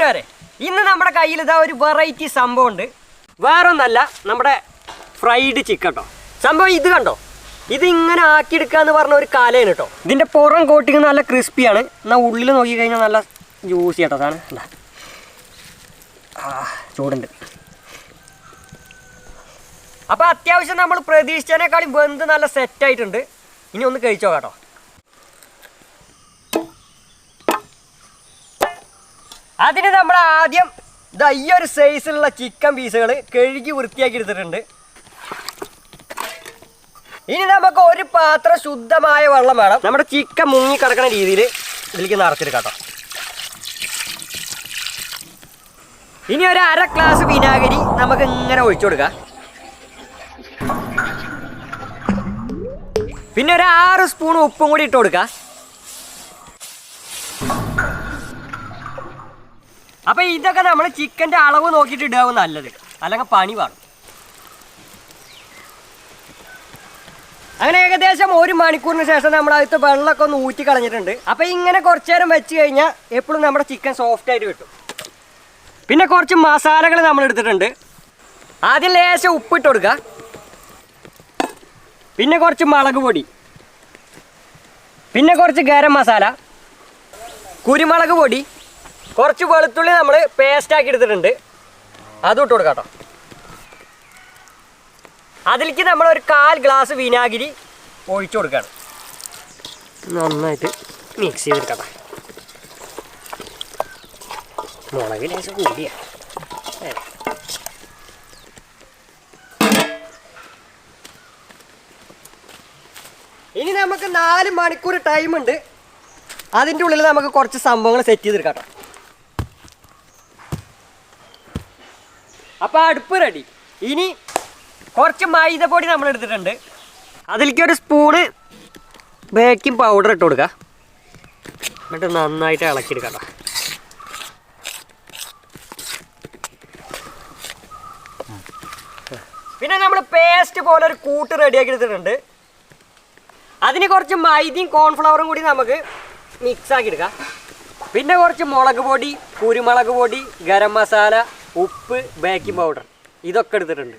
കൂട്ടുകാരെ ഇന്ന് നമ്മുടെ കയ്യിൽ ഇതാ ഒരു വെറൈറ്റി സംഭവം ഉണ്ട് വേറൊന്നല്ല നമ്മുടെ ഫ്രൈഡ് ചിക്കൻ കേട്ടോ സംഭവം ഇത് കണ്ടോ? ഇത് ഇങ്ങനെ ആക്കിയെടുക്കുക എന്ന് പറഞ്ഞ ഒരു കലയാണ് കേട്ടോ ഇതിന്റെ പുറം കോട്ടിങ് നല്ല ക്രിസ്പിയാണ് എന്നാൽ ഉള്ളിൽ നോക്കി കഴിഞ്ഞാൽ നല്ല ജ്യൂസി കേട്ടോ സാധനം. അല്ല ആ ചൂടുണ്ട്. അപ്പോൾ അത്യാവശ്യം നമ്മൾ പ്രതീക്ഷിച്ചതിനേക്കാളും ബന്ധ് നല്ല സെറ്റ് ആയിട്ടുണ്ട്. ഇനി ഒന്ന് കഴിച്ചോ കേട്ടോ അതിന് നമ്മൾ ആദ്യം ഇതാ ഈ ഒരു സൈസിലുള്ള ചിക്കൻ പീസുകൾ കഴുകി വൃത്തിയാക്കി എടുത്തിട്ടുണ്ട്. ഇനി നമുക്ക് ഒരു പാത്രം ശുദ്ധമായ വെള്ളം വേണം. നമ്മുടെ ചിക്കൻ മുങ്ങി കിടക്കുന്ന രീതിയിൽ ഇതിലേക്ക് നിറച്ചെടുക്കാം ഇനി ഒരു അര ഗ്ലാസ് വിനാഗിരി നമുക്ക് ഇങ്ങനെ ഒഴിച്ചു കൊടുക്കാം. പിന്നെ ഒരു ആറ് സ്പൂൺ ഉപ്പും കൂടി ഇട്ട് കൊടുക്കാം. അപ്പൊ ഇതൊക്കെ നമ്മൾ ചിക്കന്റെ അളവ് നോക്കിയിട്ട് ഇടാവും നല്ലത്. അല്ലെങ്കിൽ പണി വേണം അങ്ങനെ ഏകദേശം ഒരു മണിക്കൂറിന് ശേഷം നമ്മൾ അടുത്ത് വെള്ളമൊക്കെ ഒന്ന് ഊറ്റി കളഞ്ഞിട്ടുണ്ട്. അപ്പൊ ഇങ്ങനെ കുറച്ചു നേരം വെച്ച് കഴിഞ്ഞാൽ എപ്പോഴും നമ്മുടെ ചിക്കൻ സോഫ്റ്റ് ആയിട്ട് കിട്ടും. പിന്നെ കുറച്ച് മസാലകൾ നമ്മൾ എടുത്തിട്ടുണ്ട്. ആദ്യം ലേശം ഉപ്പിട്ട് കൊടുക്കുക. പിന്നെ കുറച്ച് മുളക് പൊടി. പിന്നെ കുറച്ച് ഗരം മസാല. കുരുമുളക് പൊടി. കുറച്ച് വെളുത്തുള്ളി നമ്മൾ പേസ്റ്റ് ആക്കി എടുത്തിട്ടുണ്ട്. അതും ഇട്ട് കൊടുക്കാം കേട്ടോ അതിലേക്ക് നമ്മൾ ഒരു കാൽ ഗ്ലാസ് വിനാഗിരി ഒഴിച്ചു കൊടുക്കുകയാണ് നന്നായിട്ട് മിക്സ് ചെയ്തെടുക്കട്ടെ മുളക് ലേശം കൂടിയ. ഇനി നമുക്ക് നാല് മണിക്കൂർ ടൈം ഉണ്ട്. അതിന്റെ ഉള്ളിൽ നമുക്ക് കുറച്ച് സംഭവങ്ങൾ സെറ്റ് ചെയ്തെടുക്കാം കേട്ടോ. അപ്പോൾ അടുപ്പ് റെഡി ഇനി കുറച്ച് മൈദപ്പൊടി നമ്മൾ എടുത്തിട്ടുണ്ട്. അതിലേക്ക് ഒരു സ്പൂണ് ബേക്കിംഗ് പൗഡർ ഇട്ട് കൊടുക്കുക എന്നിട്ട് നന്നായിട്ട് ഇളക്കിയെടുക്കാം. പിന്നെ നമ്മൾ പേസ്റ്റ് പോലെ ഒരു കൂട്ട് റെഡിയാക്കി എടുത്തിട്ടുണ്ട്. അതിന് കുറച്ച് മൈദയും കോൺഫ്ലവറും കൂടി നമുക്ക് മിക്സ് ആക്കി എടുക്കാം. പിന്നെ കുറച്ച് മുളക് പൊടി കുരുമുളക് പൊടി ഗരം മസാല ഉപ്പ് ബേക്കിംഗ് പൗഡർ ഇതൊക്കെ എടുത്തിട്ടുണ്ട്.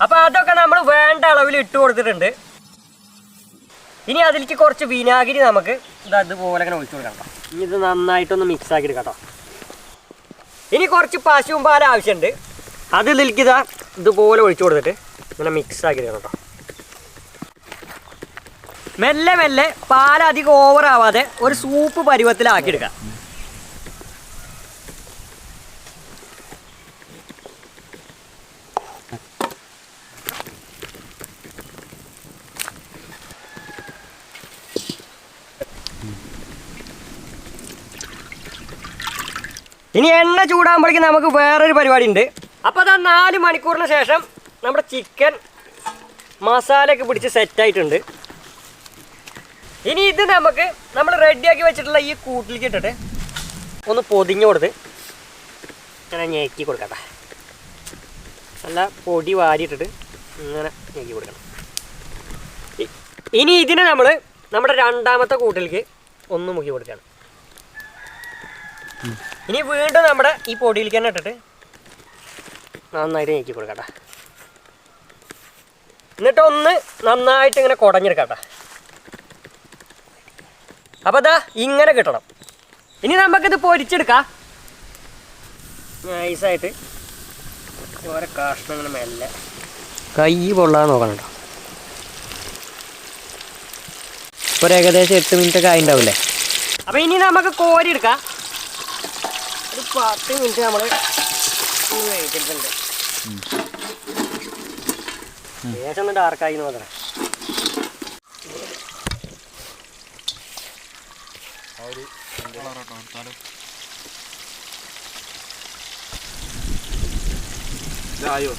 അപ്പോൾ അതൊക്കെ നമ്മൾ വേണ്ട അളവിൽ ഇട്ട് കൊടുത്തിട്ടുണ്ട്. ഇനി അതിലേക്ക് കുറച്ച് വിനാഗിരി നമുക്ക് ഇത് അതുപോലെ ഇങ്ങനെ ഒഴിച്ചു കൊടുക്കണം. ഇനി ഇത് നന്നായിട്ടൊന്ന് മിക്സ് ആക്കി എടുക്കാം. ഇനി കുറച്ച് പശുവും പാൽ ആവശ്യമുണ്ട്. അത് ഇതിലേക്ക് ഇതാ ഇതുപോലെ ഒഴിച്ചു കൊടുത്തിട്ട് ഇങ്ങനെ മിക്സ് ആക്കി എടുക്കണം കേട്ടോ. മെല്ലെ മെല്ലെ പാൽ അധികം ഓവർ ആവാതെ ഒരു സൂപ്പ് പരുവത്തിലാക്കി ഇനി എണ്ണ ചൂടാകുമ്പോഴേക്കും നമുക്ക് വേറൊരു പരിപാടി ഉണ്ട് അപ്പോൾ അതാ നാല് മണിക്കൂറിന് ശേഷം നമ്മുടെ ചിക്കൻ മസാലയൊക്കെ പിടിച്ച് സെറ്റായിട്ടുണ്ട് ഇനി ഇത് നമുക്ക് നമ്മൾ റെഡിയാക്കി വെച്ചിട്ടുള്ള ഈ കൂട്ടിലേക്ക് ഇട്ടിട്ട് ഒന്ന് പൊതിഞ്ഞു കൊടുത്ത് ഇങ്ങനെ ഞെക്കി കൊടുക്കട്ടെ. നല്ല പൊടി വാരിയിട്ടിട്ട് ഇങ്ങനെ ഞെക്കി കൊടുക്കണം. ഇനി ഇതിനെ നമ്മൾ നമ്മുടെ രണ്ടാമത്തെ കൂട്ടിലേക്ക് ഒന്ന് മുക്കി കൊടുക്കുകയാണ്. ഇനി വീണ്ടും നമ്മുടെ ഈ പൊടിയിലേക്ക് തന്നെ ഇട്ടിട്ട് നന്നായിട്ട് ഞെക്കി കൊടുക്കട്ടെ എന്നിട്ട് ഒന്ന് നന്നായിട്ട് ഇങ്ങനെ കുടഞ്ഞെടുക്കട്ടെ അപ്പോൾ അതാ ഇങ്ങനെ കിട്ടണം. ഇനി നമുക്കിത് പൊരിച്ചെടുക്കാം. നൈസായിട്ട് ഓരോ കാഷ്ണങ്ങൾ മെല്ലെ കൈ പൊള്ളാതെ നോക്കണം കേട്ടോ ഒരു ഏകദേശം എട്ട് മിനിറ്റ് ഒക്കെ ആയിണ്ടാവില്ലേ? അപ്പോൾ ഇനി നമുക്ക് കോരി എടുക്കാം. ഒരു പത്ത് മിനിറ്റ് നമ്മൾ കഴിച്ചിട്ടുണ്ട് ശേഷം ഒന്ന് ഡാർക്കായി മാത്രം. ഇതായോ?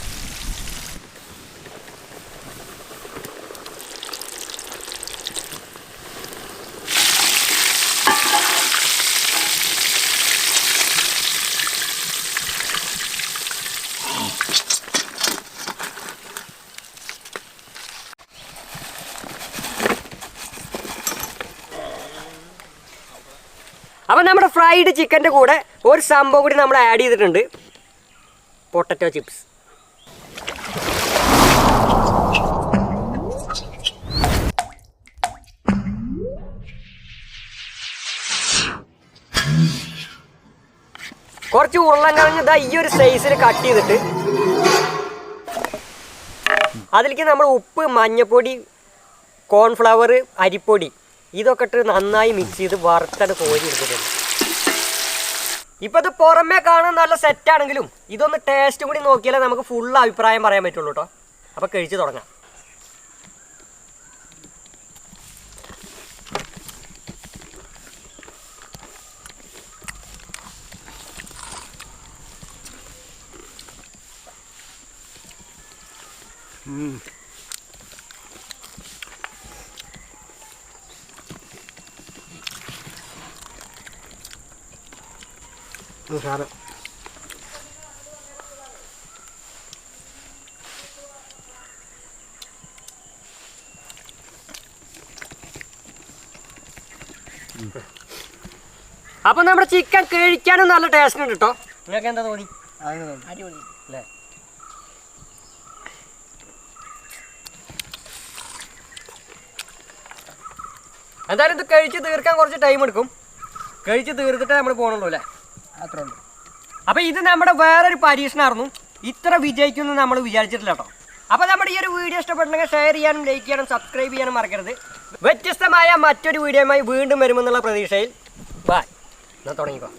അപ്പം നമ്മുടെ ഫ്രൈഡ് ചിക്കന്റെ കൂടെ ഒരു സംഭവം കൂടി നമ്മൾ ആഡ് ചെയ്തിട്ടുണ്ട്. പൊട്ടറ്റോ ചിപ്സ് കുറച്ച് ഉരുളൻകിഴങ്ങ് ഇതാ ഈ ഒരു സൈസിൽ കട്ട് ചെയ്തിട്ട് അതിലേക്ക് നമ്മൾ ഉപ്പ് മഞ്ഞപ്പൊടി കോൺഫ്ലവർ അരിപ്പൊടി ഇതൊക്കെ ഇട്ട് നന്നായി മിക്സ് ചെയ്ത് വറുത്തത് കോരി എടുത്തിട്ടുണ്ട് ഇപ്പം ഇത് പുറമേ കാണാൻ നല്ല സെറ്റ് ആണെങ്കിലും ഇതൊന്ന് ടേസ്റ്റ് കൂടി നോക്കിയാലേ നമുക്ക് ഫുൾ അഭിപ്രായം പറയാൻ പറ്റുള്ളൂ കേട്ടോ അപ്പോൾ കഴിച്ചു തുടങ്ങാം. സാറ് അപ്പൊ നമ്മുടെ ചിക്കൻ കഴിക്കാനും നല്ല ടേസ്റ്റ് ഉണ്ട് കേട്ടോ നിങ്ങൾക്ക് എന്താ തോന്നി? അടിപൊളി. അല്ലേ? എന്തായാലും ഇത് കഴിച്ച് തീർക്കാൻ കുറച്ച് ടൈം എടുക്കും. കഴിച്ച് തീർത്തിട്ടേ നമ്മൾ പോകണുള്ളൂ അല്ലേ? അത്രേ ഉള്ളൂ അപ്പോൾ ഇത് നമ്മുടെ വേറൊരു പരീക്ഷണമായിരുന്നു. ഇത്ര വിജയിക്കുമെന്ന് നമ്മൾ വിചാരിച്ചിട്ടില്ല കേട്ടോ. അപ്പോൾ നമ്മുടെ ഈ ഒരു വീഡിയോ ഇഷ്ടപ്പെട്ടെങ്കിൽ ഷെയർ ചെയ്യാനും ലൈക്ക് ചെയ്യാനും സബ്സ്ക്രൈബ് ചെയ്യാനും മറക്കരുത്. വ്യത്യസ്തമായ മറ്റൊരു വീഡിയോയുമായി വീണ്ടും വരുമെന്നുള്ള പ്രതീക്ഷയിൽ. ബായ് എന്നാൽ തുടങ്ങിക്കോ.